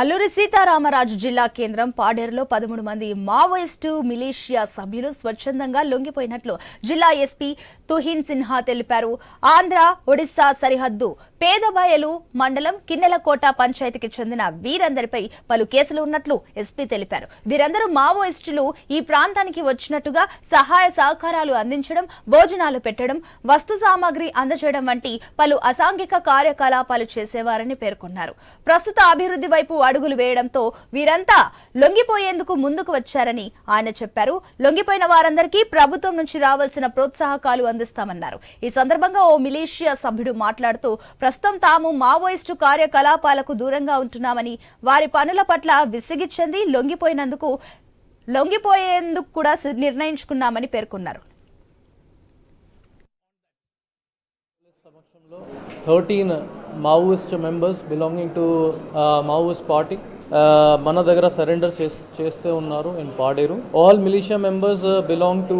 అల్లూరి సీతారామరాజు జిల్లా కేంద్రం పాడేరులో పదమూడు మంది మావోయిస్టు మిలీషియా సభ్యులు స్వచ్ఛందంగా లొంగిపోయినట్లు జిల్లా ఎస్పీ తుహిన్ సిన్హా తెలిపారు. ఆంధ్ర ఒడిశా సరిహద్దు పేదబయలు మండలం కిన్నెలకోట పంచాయతీకి చెందిన వీరందరిపై పలు కేసులు ఉన్నట్లు ఎస్పీ తెలిపారు. వీరందరూ మావోయిస్టులు. ఈ ప్రాంతానికి వచ్చినట్టుగా సహాయ సహకారాలు అందించడం భోజనాలు పెట్టడం వస్తు సామాగ్రి అందజేయడం వంటి పలు అసాంఘిక కార్యకలాపాలు చేసేవారని పేర్కొన్నారు. ప్రస్తుత అభివృద్ధి వైపు అడుగులు వేయడంతో వీరంతా లొంగిపోయేందుకు ముందుకు వచ్చారని ఆయన చెప్పారు. లొంగిపోయిన వారందరికీ ప్రభుత్వం నుంచి రావాల్సిన ప్రోత్సాహకాలు అందిస్తామన్నారు. ఈ సందర్భంగా ఓ మిలీషియా సభ్యుడు మాట్లాడుతూ ప్రస్తుతం తాము మావోయిస్టు కార్యకలాపాలకు దూరంగా ఉంటున్నామని వారి పనుల పట్ల విసిగిచ్చింది లొంగిపోయినందుకు లొంగిపోయేందుకు కూడా నిర్ణయించుకున్నామని పేర్కొన్నారు. సమక్షంలో thirteen Maoist members belonging to Maoist party మన దగ్గర సరెండర్ చేస్తే ఉన్నారు and Paderu. All militia members belong to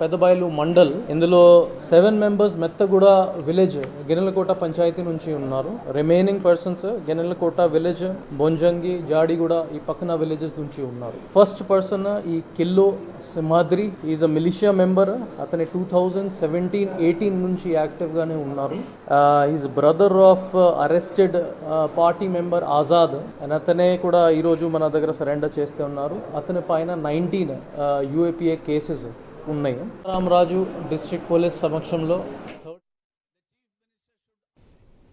Pedabayalu mandal. ఇందులో seven members Mettaguda village Ginnelakota panchayat నుంచి ఉన్నారు. Remaining persons Genelakota village Bonjangi Jadiguda ఈ పక్కన విలేజెస్ నుంచి ఉన్నారు. ఫస్ట్ పర్సన్ ఈ Killo Simhadri is a militia member అతని టూ థౌజండ్ సెవెంటీన్ ఎయిటీన్ నుంచి యాక్టివ్గానే ఉన్నారు. Is brother of arrested party member Azad and అతనే కూడా ఈరోజు మన దగ్గర సరెండర్ చేస్తే ఉన్నారు. అతని పైన నైన్టీన్ యూఏపీఏ కేసెస్ ఉన్నాయి. రామరాజు డిస్ట్రిక్ట్ పోలీస్ సమక్షంలో